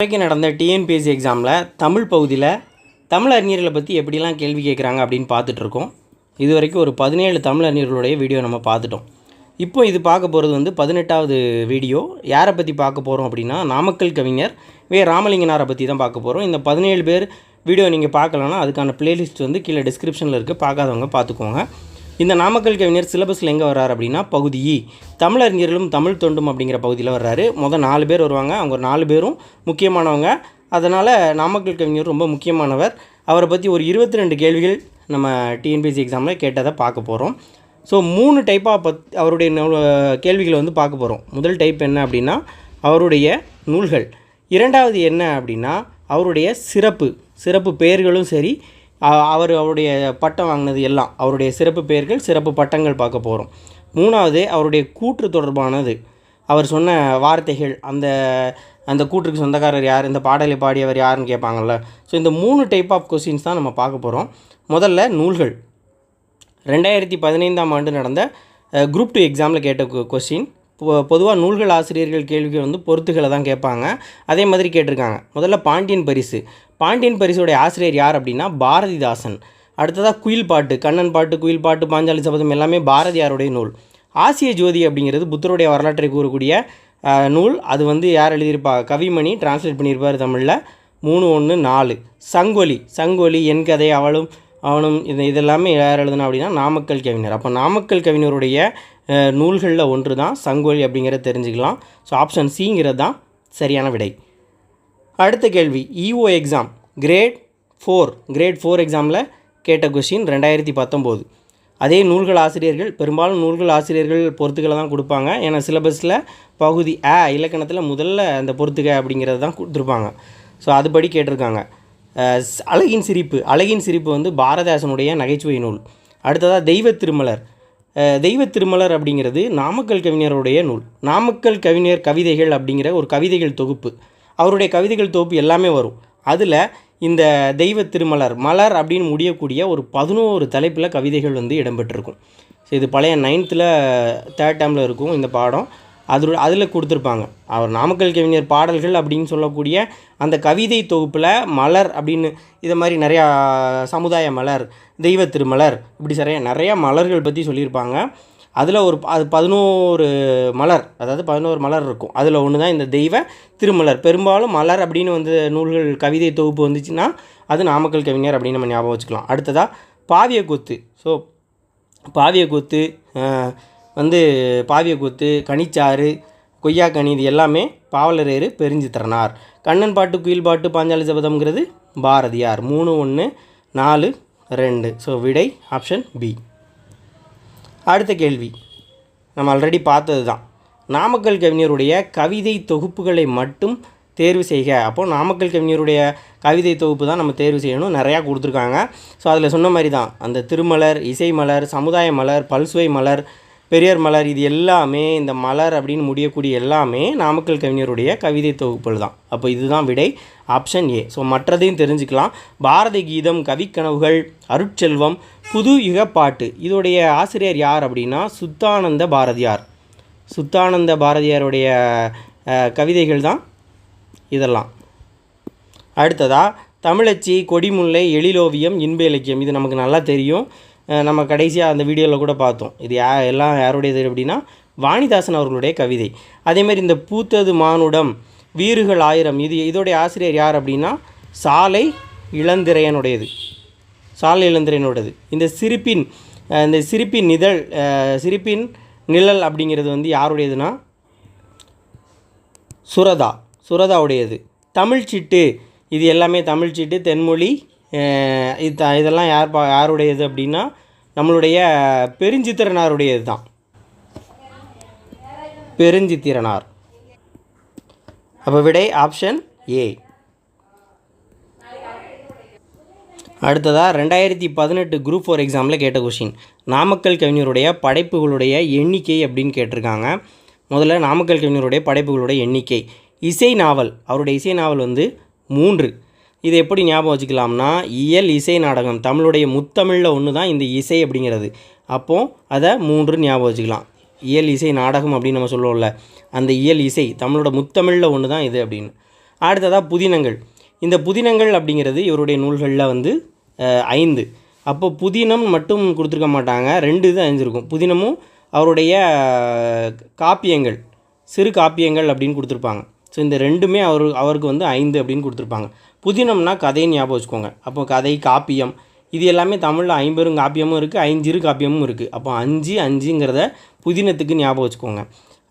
வரைக்கும் நடந்த டிஎன்பிஎஸ்சி எக்ஸாமில் தமிழ் பகுதியில் தமிழ் அறிஞர்களை பற்றி எப்படிலாம் கேள்வி கேட்குறாங்க அப்படின்னு பார்த்துட்ருக்கோம். இது வரைக்கும் ஒரு பதினேழு தமிழ் அறிஞர்களுடைய வீடியோ நம்ம பார்த்துட்டோம். இப்போ இது பார்க்க போகிறது வந்து பதினெட்டாவது வீடியோ. யாரை பற்றி பார்க்க போகிறோம் அப்படின்னா நாமக்கல் கவிஞர் வே. ராமலிங்கனாரை பற்றி தான் பார்க்க போகிறோம் இந்த பதினேழு பேர் வீடியோ நீங்கள் பார்க்கலன்னா அதுக்கான பிளேலிஸ்ட் வந்து கீழே டிஸ்கிரிப்ஷனில் இருக்குது பார்க்காதவங்க பார்த்துக்கோங்க. இந்த நாமக்கல் கவிஞர் சிலபஸில் எங்கே வர்றாரு அப்படின்னா பகுதி இ. தமிழறிஞர்களும் தமிழ் தொண்டும் அப்படிங்கிற பகுதியில் வர்றாரு. மொதல் நாலு பேர் வருவாங்க. அவங்க நாலு பேரும் முக்கியமானவங்க. அதனால் நாமக்கல் கவிஞர் ரொம்ப முக்கியமானவர். அவரை பற்றி ஒரு இருபத்தி ரெண்டு கேள்விகள் நம்ம டிஎன்பிஎஸ்சி எக்ஸாமில் கேட்டதை பார்க்க போகிறோம் ஸோ மூணு டைப்பாக பத் அவருடைய கேள்விகளை வந்து பார்க்க போகிறோம் முதல் டைப் என்ன அப்படின்னா அவருடைய நூல்கள். இரண்டாவது என்ன அப்படின்னா அவருடைய சிறப்பு. சிறப்பு பெயர்களும் சரி அவர் அவருடைய பட்டம் வாங்கினது எல்லாம் அவருடைய சிறப்பு பெயர்கள் சிறப்பு பட்டங்கள் பார்க்க போகிறோம் மூணாவது அவருடைய கூற்று தொடர்பானது. அவர் சொன்ன வார்த்தைகள் அந்த அந்த கூற்றுக்கு சொந்தக்காரர் யார் இந்த பாடலை பாடியவர் யாருன்னு கேட்பாங்கல்ல. ஸோ இந்த மூணு டைப் ஆஃப் கொஸ்டின்ஸ் தான் நம்ம பார்க்க போகிறோம் முதல்ல நூல்கள். ரெண்டாயிரத்தி பதினைந்தாம் ஆண்டு நடந்த குரூப் டூ எக்ஸாமில் கேட்ட கொஸ்டின் பொதுவாக நூல்கள் ஆசிரியர்கள் கேள்விகள் வந்து பொறுத்துகளை தான் கேட்பாங்க. அதே மாதிரி கேட்டிருக்காங்க. முதல்ல பாண்டியன் பரிசு. பாண்டியன் பரிசுடைய ஆசிரியர் யார் அப்படின்னா பாரதிதாசன். அடுத்ததாக குயில் பாட்டு கண்ணன் பாட்டு குயில் பாட்டு பாஞ்சாலி சபதம் எல்லாமே பாரதியாருடைய நூல். ஆசிய ஜோதி அப்படிங்கிறது புத்தருடைய வரலாற்றை கூறக்கூடிய நூல். அது வந்து யார் எழுதியிருப்பா? கவிமணி டிரான்ஸ்லேட் பண்ணியிருப்பார் தமிழில். மூணு ஒன்று நாலு. சங்கொலி. சங்கொலி என் கதை அவளும் அவனும் இது இதெல்லாமே யார் எழுதுனா அப்படின்னா நாமக்கல் கவிஞர். அப்போ நாமக்கல் கவிஞருடைய நூல்களில் ஒன்று தான் சங்கொலி அப்படிங்கிறத தெரிஞ்சுக்கலாம். ஸோ ஆப்ஷன் சிங்கிறது தான் சரியான விடை. அடுத்த கேள்வி EO exam grade four grade four எக்ஸாமில் கேட்ட கொஷின் ரெண்டாயிரத்தி பத்தொம்போது. அதே நூல்கள் ஆசிரியர்கள் பெரும்பாலும் நூல்கள் ஆசிரியர்கள் பொறுத்துக்களை தான் கொடுப்பாங்க. ஏன்னா சிலபஸில் பகுதி ஆ இலக்கணத்தில் முதல்ல அந்த பொறுத்துக அப்படிங்கிறது தான் கொடுத்துருப்பாங்க. ஸோ அதுபடி கேட்டிருக்காங்க. ஸ்- அழகின் சிரிப்பு. அழகின் சிரிப்பு வந்து பாரதாசனுடைய நகைச்சுவை நூல். அடுத்ததாக தெய்வ திருமலர். தெய்வ திருமலர் அப்படிங்கிறது நாமக்கல் கவிஞருடைய நூல். நாமக்கல் கவிஞர் கவிதைகள் அப்படிங்கிற ஒரு கவிதைகள் தொகுப்பு. அவருடைய கவிதைகள் தொகுப்பு எல்லாமே வரும். அதில் இந்த தெய்வ திருமலர் மலர் அப்படின்னு முடியக்கூடிய ஒரு பதினோரு தலைப்பில் கவிதைகள் வந்து இடம்பெற்றிருக்கும். ஸோ இது பழைய நைன்த்தில் தேர்ட் டேமில் இருக்கும் இந்த பாடம். அது அதில் கொடுத்துருப்பாங்க. அவர் நாமக்கல் கவிஞர் பாடல்கள் அப்படின்னு சொல்லக்கூடிய அந்த கவிதை தொகுப்பில் மலர் அப்படின்னு இதை மாதிரி நிறையா சமுதாய மலர் தெய்வ திருமலர் இப்படி சரியா நிறையா மலர்கள் பற்றி சொல்லியிருப்பாங்க. அதில் ஒரு அது பதினோரு மலர் அதாவது பதினோரு மலர் இருக்கும். அதில் ஒன்று தான் இந்த தெய்வ திருமலர். பெரும்பாலும் மலர் அப்படின்னு வந்து நூல்கள் கவிதை தொகுப்பு வந்துச்சுன்னா அது நாமக்கல் கவிஞர் அப்படின்னு நம்ம ஞாபகம் வச்சுக்கலாம். அடுத்ததாக பாவியக்கூத்து ஸோ பாவியக்கூத்து வந்து பாவியக்கூத்து கனிச்சாறு கொய்யாக்கனி இது எல்லாமே பாவலரேறு பெருஞ்சித்திரனார் கண்ணன் பாட்டு குயில் பாட்டு பாஞ்சாலி சபதம்ங்கிறது பாரதியார். மூணு ஒன்று நாலு ரெண்டு. ஸோ விடை ஆப்ஷன் பி. அடுத்த கேள்வி. நம்ம ஆல்ரெடி பார்த்தது தான் நாமக்கல் கவிஞருடைய கவிதை தொகுப்புகளை மட்டும் தேர்வு செய்க. அப்போது நாமக்கல் கவிஞருடைய கவிதை தொகுப்பு தான் நம்ம தேர்வு செய்யணும். நிறையா கொடுத்துருக்காங்க. ஸோ அதில் சொன்ன மாதிரி தான் அந்த திருமலர் இசை மலர் சமுதாய மலர் பல்சுவை மலர் பெரியார் மலர் இது எல்லாமே இந்த மலர் அப்படின்னு முடியக்கூடிய எல்லாமே நாமக்கல் கவிஞருடைய கவிதை தொகுப்புகள் தான். அப்போ இதுதான் விடை. ஆப்ஷன் ஏ ஸோ மற்றதையும் தெரிஞ்சுக்கலாம். பாரதி கீதம் கவிக்கனவுகள் அருட்செல்வம் புது யுக பாட்டு இதோடைய ஆசிரியர் யார் அப்படின்னா சுத்தானந்த பாரதியார். சுத்தானந்த பாரதியாருடைய கவிதைகள் தான் இதெல்லாம். அடுத்ததா தமிழச்சி கொடிமுல்லை எழிலோவியம் இன்ப இலக்கியம். இது நமக்கு நல்லா தெரியும். நம்ம கடைசியாக அந்த வீடியோவில் கூட பார்த்தோம். இது யா எல்லாம் யாருடையது அப்படின்னா வாணிதாசன் அவர்களுடைய கவிதை. அதேமாதிரி இந்த பூத்தது மானுடம் வீறுகள் ஆயிரம் இது இதோடைய ஆசிரியர் யார் அப்படின்னா சாலை இளந்திரையனுடையது. சாலை இளந்திரையனுடையது. இந்த சிரிப்பின் இந்த சிரிப்பின் நிழல் சிரிப்பின் நிழல் அப்படிங்கிறது வந்து யாருடையதுன்னா சுரதா. சுரதாவுடையது. தமிழ் இது எல்லாமே தமிழ் சீட்டு தென்மொழி இது இதெல்லாம் யார் பா யாருடையது அப்படின்னா நம்மளுடைய பெருஞ்சித்திரனாருடையது தான் பெருஞ்சித்திரனார். அப்போ விடை ஆப்ஷன் ஏ அடுத்ததாக ரெண்டாயிரத்தி பதினெட்டு குரூப் ஃபோர் எக்ஸாமில் கேட்ட கொஷின் நாமக்கல் கவிஞருடைய படைப்புகளுடைய எண்ணிக்கை அப்படின்னு கேட்டிருக்காங்க. முதல்ல நாமக்கல் கவிஞருடைய படைப்புகளுடைய எண்ணிக்கை. இசை நாவல் அவருடைய இசை நாவல் வந்து மூன்று. இது எப்படி ஞாபகம் வச்சுக்கலாம்னா இயல் இசை நாடகம் தமிழுடைய முத்தமிழில் ஒன்று தான் இந்த இசை அப்படிங்கிறது. அப்போது அதை மூன்று ஞாபகம் வச்சுக்கலாம். இயல் இசை நாடகம் அப்படின்னு நம்ம சொல்லுவோம்ல அந்த இயல் இசை தமிழோட முத்தமிழில் ஒன்று தான் இது அப்படின்னு. அடுத்ததாக புதினங்கள். இந்த புதினங்கள் அப்படிங்கிறது இவருடைய நூல்களில் வந்து ஐந்து. அப்போ புதினம் மட்டும் கொடுத்துருக்க மாட்டாங்க ரெண்டு இது அஞ்சிருக்கும் புதினமும் அவருடைய காப்பியங்கள் சிறு காப்பியங்கள் அப்படின்னு கொடுத்துருப்பாங்க. ஸோ இந்த ரெண்டுமே அவர் அவருக்கு வந்து ஐந்து அப்படின்னு கொடுத்துருப்பாங்க. புதினம்னா கதைன்னு ஞாபகம் வச்சுக்கோங்க. அப்போ கதை காப்பியம் இது எல்லாமே தமிழில் ஐம்பெரும் காப்பியமும் இருக்குது ஐஞ்சிறு காப்பியமும் இருக்குது அப்போ அஞ்சு அஞ்சுங்கிறத புதினத்துக்கு ஞாபகம் வச்சுக்கோங்க.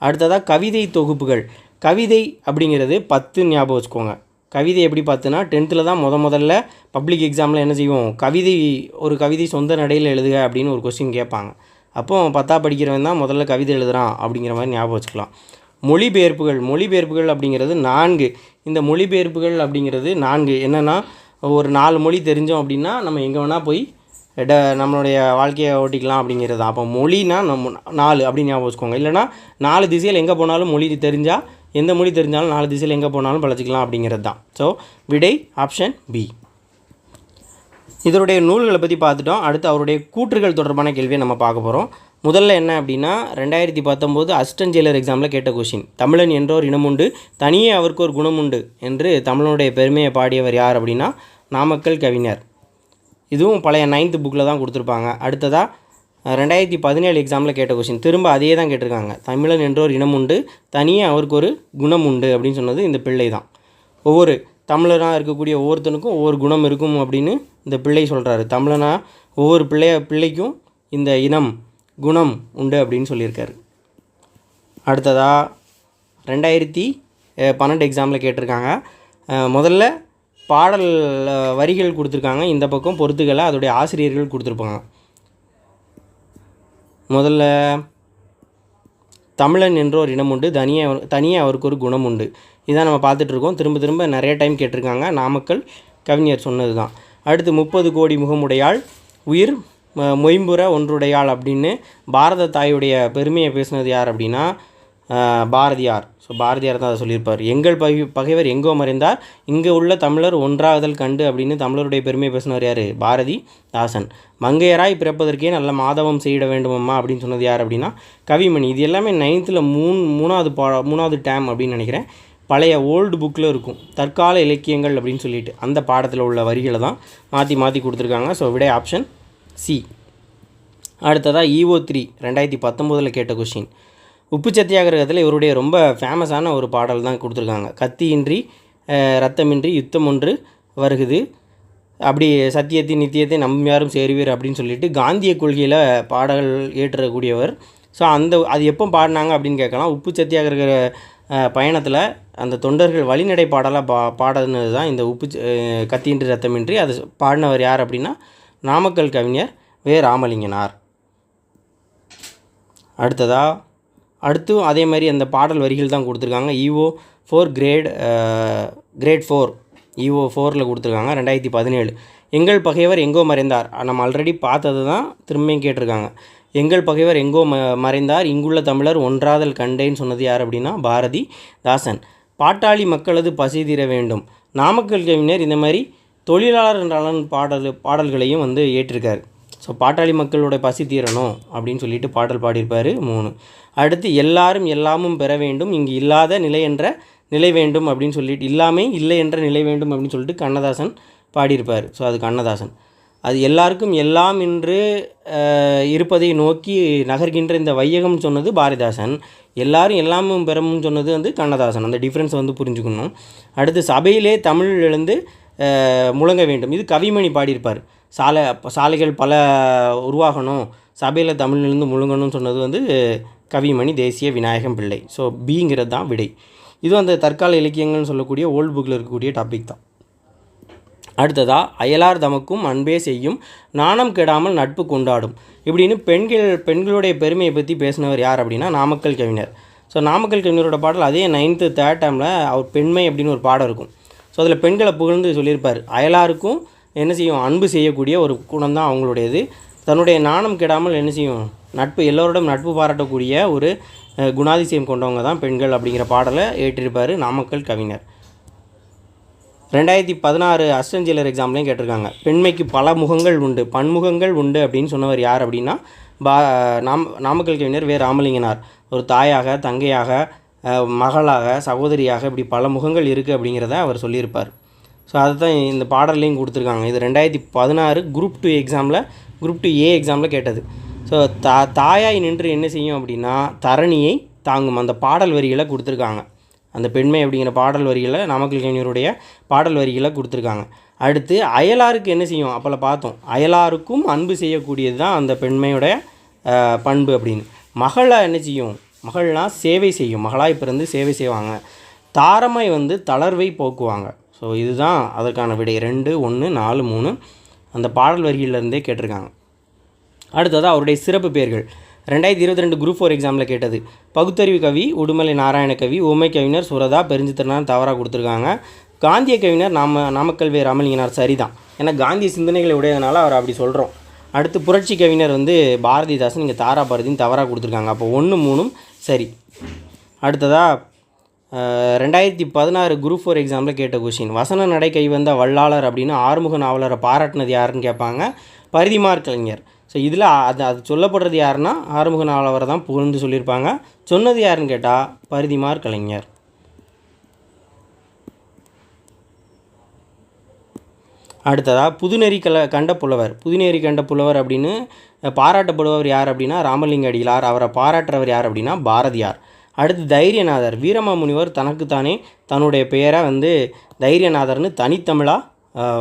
அடுத்ததாக கவிதை தொகுப்புகள். கவிதை அப்படிங்கிறது பத்து ஞாபகம் வச்சுக்கோங்க. கவிதை எப்படி பார்த்துனா டென்த்தில் தான் முத முதல்ல பப்ளிக் எக்ஸாமில் என்ன செய்வோம்? கவிதை ஒரு கவிதை சொந்த நடையில் எழுதுக அப்படின்னு ஒரு கொஸ்டின் கேட்பாங்க. அப்போ பத்தா படிக்கிறவன் தான் முதல்ல கவிதை எழுதுறான் அப்படிங்கிற மாதிரி ஞாபகம் வச்சுக்கலாம். மொழிபெயர்ப்புகள் மொழிபெயர்ப்புகள் அப்படிங்கிறது நான்கு. இந்த மொழிபெயர்ப்புகள் அப்படிங்கிறது நான்கு. என்னென்னா ஒரு நாலு மொழி தெரிஞ்சோம் அப்படின்னா நம்ம எங்கே வேணால் போய் ட நம்மளுடைய வாழ்க்கையை ஓட்டிக்கலாம் அப்படிங்கிறது தான் அப்போ மொழினா நம்ம நாலு அப்படின்னு ஞாபகம் வச்சுக்கோங்க. இல்லைனா நாலு திசையில் எங்கே போனாலும் மொழி தெரிஞ்சால் எந்த மொழி தெரிஞ்சாலும் நாலு திசையில் எங்கே போனாலும் பழச்சிக்கலாம் அப்படிங்கிறது தான் ஸோ விடை ஆப்ஷன் பி இதனுடைய நூல்களை பற்றி பார்த்துட்டோம். அடுத்து அவருடைய கூற்றுகள் தொடர்பான கேள்வியை நம்ம பார்க்க போகிறோம் முதல்ல என்ன அப்படின்னா ரெண்டாயிரத்தி பத்தொம்போது அசிஸ்டன்ட் ஜெயிலர் எக்ஸாமில் கேட்ட கொஷின் தமிழன் என்றோர் இனமுண்டு தனியே அவருக்கு ஒரு குணமுண்டு என்று தமிழனுடைய பெருமையை பாடியவர் யார் அப்படின்னா நாமக்கல் கவிஞர். இதுவும் பழைய நைன்த்து புக்கில் தான் கொடுத்துருப்பாங்க. அடுத்ததாக ரெண்டாயிரத்தி பதினேழு எக்ஸாமில் கேட்ட கொஷின் திரும்ப அதே தான் கேட்டிருக்காங்க. தமிழன் என்றோர் இனமுண்டு உண்டு தனியே அவருக்கு ஒரு குணம் உண்டு அப்படின்னு சொன்னது இந்த பிள்ளை தான். ஒவ்வொரு தமிழராக இருக்கக்கூடிய ஒவ்வொருத்தனுக்கும் ஒவ்வொரு குணம் இருக்கும் அப்படின்னு இந்த பிள்ளை சொல்கிறாரு தமிழனாக ஒவ்வொரு பிள்ளைய பிள்ளைக்கும் இந்த இனம் குணம் உண்டு அப்படின்னு சொல்லியிருக்காரு. அடுத்ததாக ரெண்டாயிரத்தி பன்னெண்டு எக்ஸாமில் கேட்டிருக்காங்க. முதல்ல பாடல் வரிகள் கொடுத்துருக்காங்க. இந்த பக்கம் பொறுத்துக்களை அதோடைய ஆசிரியர்கள் கொடுத்துருப்பாங்க. முதல்ல தமிழன் என்ற ஒரு இனம் உண்டு. தனியே தனியாக தனியே அவருக்கு ஒரு குணம் உண்டு. இதான் நம்ம பார்த்துட்ருக்கோம் திரும்ப திரும்ப நிறைய டைம் கேட்டிருக்காங்க. நாமக்கல் கவிஞர் சொன்னது தான் அடுத்து முப்பது கோடி முகமுடையாள் உயிர் மொயம்புற ஒன்றுடையாள் அப்படின்னு பாரத தாயுடைய பெருமையை பேசினது யார் அப்படின்னா பாரதியார். ஸோ பாரதியார் தான் அதை சொல்லியிருப்பார். எங்கள் பகை பகைவர் எங்கோ மறைந்தார். இங்கே உள்ள தமிழர் ஒன்றாகுதல் கண்டு அப்படின்னு தமிழருடைய பெருமையை பேசினவர் யார்? பாரதி தாசன். மங்கையராய் பிறப்பதற்கே நல்ல மாதவம் செய்யிட வேண்டுமம்மா அப்படின்னு சொன்னது யார் அப்படின்னா கவிமணி. இது எல்லாமே நைன்த்தில் மூணு மூணாவது பா மூணாவது டேம் அப்படின்னு நினைக்கிறேன். பழைய ஓல்டு புக்கில் இருக்கும். தற்கால இலக்கியங்கள் அப்படின்னு சொல்லிட்டு அந்த பாடத்தில் உள்ள வரிகளை தான் மாற்றி மாற்றி கொடுத்துருக்காங்க. ஸோ விடை ஆப்ஷன் சி. அடுத்ததாக ஈஓ த்ரீ ரெண்டாயிரத்தி பத்தொம்போதில் கேட்ட கொஷின் உப்பு சத்தியாகிரகத்தில் இவருடைய ரொம்ப ஃபேமஸான ஒரு பாடல் தான் கொடுத்துருக்காங்க. கத்தியின்றி ரத்தமின்றி யுத்தம் ஒன்று வருகுது. அப்படி சத்தியத்தை நித்தியத்தை நம் யாரும் சேருவீர் அப்படின்னு சொல்லிட்டு காந்திய கொள்கையில் பாடல் ஏற்றக்கூடியவர். ஸோ அந்த அது எப்போ பாடினாங்க அப்படின்னு கேட்கலாம். உப்பு சத்தியாகிரக பயணத்தில் அந்த தொண்டர்கள் வழிநடை பாடலாக பா பாடினது தான் இந்த உப்பு ச- கத்தியின்றி ரத்தமின்றி அது பாடினவர் யார் அப்படின்னா நாமக்கல் கவிஞர் வே. ராமலிங்கனார். அடுத்ததா? அடுத்து அதே மாதிரி அந்த பாடல் வரிகள் தான் கொடுத்துருக்காங்க. EO four grade grade four EO ஃபோரில் கொடுத்துருக்காங்க ரெண்டாயிரத்தி பதினேழு. எங்கள் பகைவர் எங்கோ மறைந்தார். நம்ம ஆல்ரெடி பார்த்தது தான் திரும்பியும் கேட்டிருக்காங்க. எங்கள் பகைவர் எங்கோ ம மறைந்தார். இங்குள்ள தமிழர் ஒன்றாதல் கண்டேன்னு சொன்னது யார் அப்படின்னா பாரதி தாசன். பாட்டாளி மக்களது பசி தீர வேண்டும். நாமக்கல் கவிஞர் இந்த மாதிரி தொழிலாளர் நலன் பாடல் பாடல்களையும் வந்து ஏற்றிருக்கார். ஸோ பாட்டாளி மக்களோட பசி தீரணும் அப்படின்னு சொல்லிட்டு பாடல் பாடியிருப்பார் மூணு அடுத்து எல்லாரும் எல்லாமும் பெற வேண்டும் இங்கு இல்லாத நிலை என்ற நிலை வேண்டும் அப்படின்னு சொல்லிட்டு இல்லாமே இல்லை என்ற நிலை வேண்டும் அப்படின்னு சொல்லிட்டு கண்ணதாசன் பாடியிருப்பார். ஸோ அது கண்ணதாசன். அது எல்லாருக்கும் எல்லாம் என்று இருப்பதை நோக்கி நகர்கின்ற இந்த வையகம்னு சொன்னது பாரதிதாசன். எல்லாரும் எல்லாமும் பெறமும் சொன்னது வந்து கண்ணதாசன். அந்த டிஃப்ரென்ஸ் வந்து புரிஞ்சுக்கணும். அடுத்து சபையிலே தமிழ் எழுந்து முழங்க வேண்டும். இது கவிமணி பாடியிருப்பார். சாலை சாலைகள் பல உருவாகணும். சபையில் தமிழ்லேருந்து முழுங்கணும்னு சொன்னது வந்து கவிமணி தேசிய விநாயகம் பிள்ளை. ஸோ பிங்கிறது தான் விடை. இது அந்த தற்கால இலக்கியங்கள்னு சொல்லக்கூடிய ஓல்டு புக்கில் இருக்கக்கூடிய டாபிக் தான். அடுத்ததா அயலார் தமக்கும் அன்பே செய்யும் நாணம் கெடாமல் நட்பு கொண்டாடும். இப்படின்னு பெண்கள் பெண்களுடைய பெருமையை பற்றி பேசினவர் யார் அப்படின்னா நாமக்கல் கவிஞர். ஸோ நாமக்கல் கவிஞரோட பாடல் அதே நைன்த்து தேர்ட் டைமில் அவர் பெண்மை அப்படின்னு ஒரு பாடம் இருக்கும். ஸோ அதில் பெண்களை புகழ்ந்து சொல்லியிருப்பார். அயலாருக்கும் என்ன செய்யும்? அன்பு செய்யக்கூடிய ஒரு குணம் தான் அவங்களுடையது. தன்னுடைய நாணம் கெடாமல் என்ன செய்யும்? நட்பு எல்லோரோடும் நட்பு பாராட்டக்கூடிய ஒரு குணாதிசயம் கொண்டவங்க தான் பெண்கள் அப்படிங்கிற பாடலை ஏற்றிருப்பார் நாமக்கல் கவிஞர். ரெண்டாயிரத்தி பதினாறு அஸ்டன்ஜிலர் எக்ஸாம்லேயும் கேட்டிருக்காங்க. பெண்மைக்கு பல முகங்கள் உண்டு. பன்முகங்கள் உண்டு அப்படின்னு சொன்னவர் யார் அப்படின்னா பா நாம் நாமக்கல் கவிஞர் வே. ராமலிங்கனார். ஒரு தாயாக தங்கையாக மகளாக சகோதரியாக இப்படி பல முகங்கள் இருக்குது அப்படிங்கிறத அவர் சொல்லியிருப்பார். ஸோ அதை தான் இந்த பாடல்லையும் கொடுத்துருக்காங்க. இது ரெண்டாயிரத்தி பதினாறு குரூப் டூ எக்ஸாமில் குரூப் டூ ஏ எக்ஸாமில் கேட்டது. ஸோ தா தாயாய் நின்று என்ன செய்யும் அப்படின்னா தரணியை தாங்கும் அந்த பாடல் வரிகளை கொடுத்துருக்காங்க. அந்த பெண்மை அப்படிங்கிற பாடல் வரிகளை நாமக்கல் கவிஞருடைய பாடல் வரிகளை கொடுத்துருக்காங்க. அடுத்து அயலாருக்கு என்ன செய்யும்? அப்போல பார்த்தோம். அயலாருக்கும் அன்பு செய்யக்கூடியது தான் அந்த பெண்மையுடைய பண்பு அப்படின்னு. மகளை என்ன செய்யும்? மகள்லாம் சேவை செய்யும். மகளாய் பிறந்து சேவை செய்வாங்க. தாரமை வந்து தளர்வை போக்குவாங்க. ஸோ இதுதான் அதற்கான விடை. ரெண்டு ஒன்று நாலு மூணு. அந்த பாடல் வரிகளிலிருந்தே கேட்டிருக்காங்க. அடுத்தது அவருடைய சிறப்பு பெயர்கள். ரெண்டாயிரத்தி இருபத்தி ரெண்டு குரூப் ஃபோர் எக்ஸாமில் கேட்டது. பகுத்தறிவு கவி உடுமலை நாராயண கவி உமை கவிஞர் சுரதா பெருஞ்சித்திரனார் தவறாக கொடுத்துருக்காங்க. காந்திய கவிஞர் நாம நாமக்கல் வே ராமலிங்கனார் சரிதான். ஏன்னா காந்திய சிந்தனைகளை உடையதுனால அவர் அப்படி சொல்கிறோம் அடுத்து புரட்சி கவிஞர் வந்து பாரதிதாசன் இங்கே தாரா பாரதின்னு தவறாக கொடுத்துருக்காங்க. அப்போ ஒன்று மூணும் சரி. அடுத்ததாக ரெண்டாயிரத்தி பதினாறு குரூப் ஃபோர் எக்ஸாமில் கேட்ட கொஷின் வசன நடை கை வந்த வல்லாளர் அப்படின்னு ஆறுமுக நாவலரை பாராட்டினது யாருன்னு கேட்பாங்க? பரிதிமார் கலைஞர். ஸோ இதில் அது அது சொல்லப்படுறது யாருன்னா ஆறுமுக நாவலரை தான் புகழ்ந்து சொல்லியிருப்பாங்க. சொன்னது யாருன்னு கேட்டால் பரிதிமார் கலைஞர். அடுத்ததாக புதுநெறி கல கண்ட புலவர் புதுநெறி கண்ட புலவர் அப்படின்னு பாராட்டப்படுபவர் யார் அப்படின்னா ராமலிங்க அடிகளார் அவரை பாராட்டுறவர் யார் அப்படின்னா பாரதியார். அடுத்து தைரியநாதர். வீரமாமுனிவர் தனக்குத்தானே தன்னுடைய பெயரை வந்து தைரியநாதர்னு தனித்தமிழாக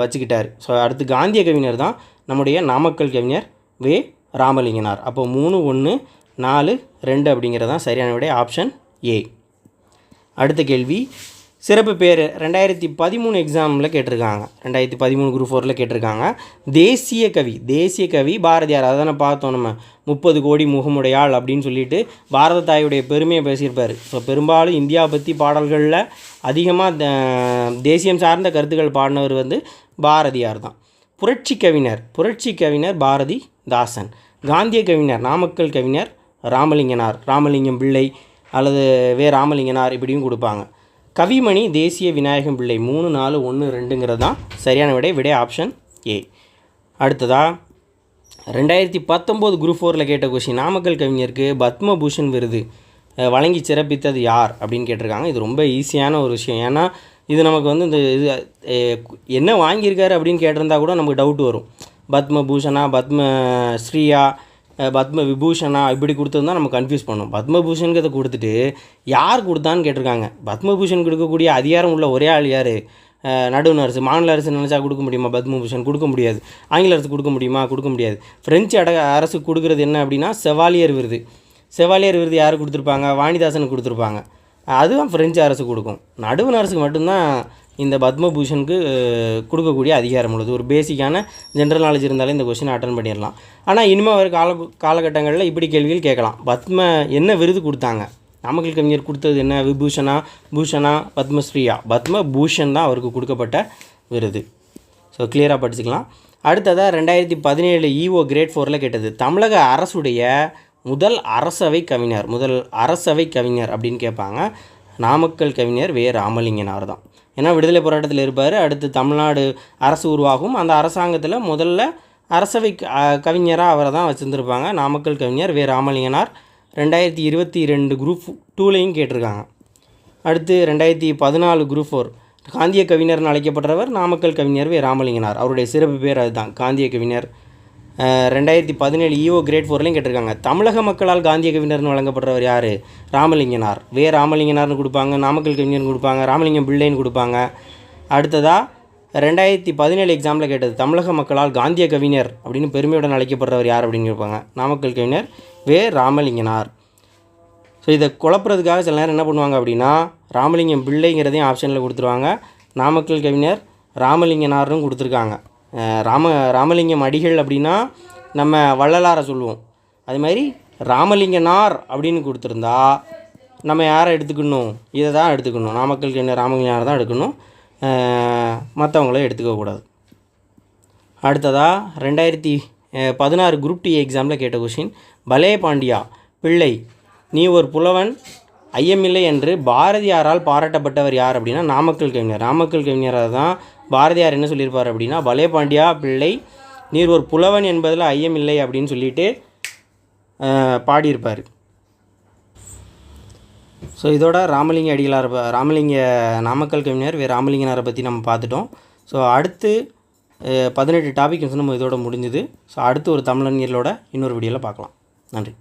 வச்சுக்கிட்டார். ஸோ அடுத்து காந்திய கவிஞர் தான் நம்முடைய நாமக்கல் கவிஞர் வே. ராமலிங்கனார். அப்போ மூணு ஒன்று நாலு ரெண்டு அப்படிங்கிறது தான் சரியான விடை. Option A. அடுத்த கேள்வி சிறப்பு பேர் ரெண்டாயிரத்தி பதிமூணு எக்ஸாமில் கேட்டிருக்காங்க. ரெண்டாயிரத்தி பதிமூணு குரூப் ஃபோரில் கேட்டிருக்காங்க. தேசிய கவி தேசிய கவி பாரதியார். அதானே பார்த்தோம் நம்ம. முப்பது கோடி முகமுடையாள் அப்படின்னு சொல்லிட்டு பாரத தாயுடைய பெருமையை பேசியிருப்பார். ஸோ பெரும்பாலும் இந்தியா பற்றி பாடல்களில் அதிகமாக தேசியம் சார்ந்த கருத்துக்கள் பாடினவர் வந்து பாரதியார் தான். புரட்சி கவிஞர் புரட்சி கவிஞர் பாரதி தாசன். காந்திய கவிஞர் நாமக்கல் கவிஞர் ராமலிங்கனார். ராமலிங்கம் பிள்ளை அல்லது வே ராமலிங்கனார் இப்படியும் கொடுப்பாங்க. கவிமணி தேசிய விநாயகம் பிள்ளை மூணு நாலு ஒன்று ரெண்டுங்கிறது? தான் சரியான விடை விடை ஆப்ஷன் ஏ அடுத்ததா? ரெண்டாயிரத்தி பத்தொம்போது குரூப் ஃபோரில் கேட்ட கொஷின் நாமக்கல் கவிஞருக்கு பத்மபூஷன் விருது. வழங்கி சிறப்பித்தது யார்? அப்படின்னு கேட்டிருக்காங்க. இது ரொம்ப ஈஸியான ஒரு விஷயம். ஏன்னா இது நமக்கு வந்து இந்த இது என்ன வாங்கியிருக்காரு அப்படின்னு கேட்டிருந்தா கூட நமக்கு டவுட் வரும். பத்மபூஷனா பத்ம ஸ்ரீயா பத்ம விபூஷனா இப்படி கொடுத்துருந்தா நம்ம கன்ஃபியூஸ் பண்ணும். பத்மபூஷன்கிறத கொடுத்துட்டு யார் கொடுத்தான்னு கேட்டிருக்காங்க. பத்மபூஷன் கொடுக்கக்கூடிய அதிகாரம் உள்ள ஒரே ஆள் யார்? நடுவண் அரசு மாநில அரசு நினச்சா கொடுக்க முடியுமா? பத்மபூஷன் கொடுக்க முடியாது. ஆங்கில அரசு கொடுக்க முடியுமா? கொடுக்க முடியாது. ஃப்ரெஞ்சு அட அரசு கொடுக்குறது என்ன அப்படின்னா செவாலியர் விருது. செவாலியர் விருது யார் கொடுத்துருப்பாங்க? வாணிதாசனுக்கு கொடுத்துருப்பாங்க. அதுவும் ஃப்ரெஞ்சு அரசு கொடுக்கும். நடுவண் அரசுக்கு மட்டும்தான் இந்த பத்மபூஷனுக்கு கொடுக்கக்கூடிய அதிகாரம் உள்ளது. ஒரு பேசிக்கான ஜென்ரல் நாலேஜ் இருந்தாலே இந்த கொஸ்டினை அட்டன் பண்ணிடலாம். ஆனால் இனிமேல் வர கால காலகட்டங்களில் இப்படி கேள்விகள் கேட்கலாம். பத்ம என்ன விருது கொடுத்தாங்க? நாமக்கல் கவிஞர் கொடுத்தது என்ன? விபூஷனா பூஷனா பத்மஸ்ரீயா? பத்ம பூஷன் தான் அவருக்கு கொடுக்கப்பட்ட விருது. ஸோ கிளியராக படிச்சுக்கலாம். அடுத்ததாக ரெண்டாயிரத்தி பதினேழு இஓ கிரேட் ஃபோரில் கேட்டது. தமிழக அரசுடைய முதல் அரசவை கவிஞர். முதல் அரசவை கவிஞர் அப்படின்னு கேட்பாங்க. நாமக்கல் கவிஞர் வே. ராமலிங்கனார் தான். ஏன்னா விடுதலை போராட்டத்தில் இருப்பார். அடுத்து தமிழ்நாடு அரசு உருவாகும். அந்த அரசாங்கத்தில் முதல்ல அரசவை கவிஞராக அவரை தான் வச்சுருந்துருப்பாங்க. நாமக்கல் கவிஞர் வே. ராமலிங்கனார். ரெண்டாயிரத்தி இருபத்தி ரெண்டு குரூப் டூலையும் கேட்டிருக்காங்க. அடுத்து ரெண்டாயிரத்தி பதினாலு குரூப் ஃபோர் காந்திய கவிஞர்னு அழைக்கப்படுறவர் நாமக்கல் கவிஞர் வே. ராமலிங்கனார். அவருடைய சிறப்பு பேர் அதுதான். காந்திய கவிஞர். ரெண்டாயிரத்தி பதினேழு இஓ கிரேட் ஃபோர்லையும் கேட்டிருக்காங்க. தமிழக மக்களால் காந்திய கவிஞர்னு வழங்கப்படுறவர் யார்? ராமலிங்கனார். வே ராமலிங்கனார்னு கொடுப்பாங்க நாமக்கல் கவிஞர்னு கொடுப்பாங்க ராமலிங்கம் பிள்ளைன்னு கொடுப்பாங்க. அடுத்ததாக ரெண்டாயிரத்தி பதினேழு எக்ஸாமில் கேட்டது தமிழக மக்களால் காந்திய கவிஞர் அப்படின்னு பெருமையுடன் அழைக்கப்படுறவர் யார் அப்படின்னு கேட்பாங்க. நாமக்கல் கவிஞர் வே ராமலிங்கனார். ஸோ இதை குழப்புறதுக்காக சில நேரம் என்ன பண்ணுவாங்க அப்படின்னா ராமலிங்கம் பிள்ளைங்கிறதையும் ஆப்ஷனில் கொடுத்துருவாங்க. நாமக்கல் கவிஞர் ராமலிங்கனார்னு கொடுத்துருக்காங்க. ராம ராமலிங்கம் அடிகள் அப்படின்னா நம்ம வள்ளலாரை சொல்லுவோம். அது மாதிரி ராமலிங்கனார் அப்படின்னு கொடுத்துருந்தா நம்ம யாரை எடுத்துக்கணும்? இதை தான் எடுத்துக்கணும். நாமக்கல் என்ன ராமலிங்கனார் தான் எடுக்கணும்? மற்றவங்கள எடுத்துக்கக்கூடாது அடுத்ததாக ரெண்டாயிரத்தி பதினாறு குரூப் டி எக்ஸாமில் கேட்ட கொஷின் பலே பாண்டியா பிள்ளை நீ ஒரு புலவன் ஐயமில்லை என்று பாரதியாரால் பாராட்டப்பட்டவர் யார்? அப்படின்னா நாமக்கல் கவிஞர். நாமக்கல் கவிஞராக தான் பாரதியார் என்ன சொல்லியிருப்பார் அப்படின்னா பலே பாண்டியா பிள்ளை நீர் ஒரு புலவன் என்பதில் ஐயம் இல்லை அப்படின்னு சொல்லிட்டு பாடியிருப்பார். ஸோ இதோட ராமலிங்க அடிகளார் ராமலிங்க நாமக்கல் கவிஞர் வே ராமலிங்கனாரை பற்றி நம்ம பார்த்துட்டோம். ஸோ அடுத்து பதினெட்டு டாபிக் நம்ம இதோட முடிஞ்சுது. ஸோ அடுத்து ஒரு தமிழறிஞர்களோட இன்னொரு வீடியோவில் பார்க்கலாம். நன்றி.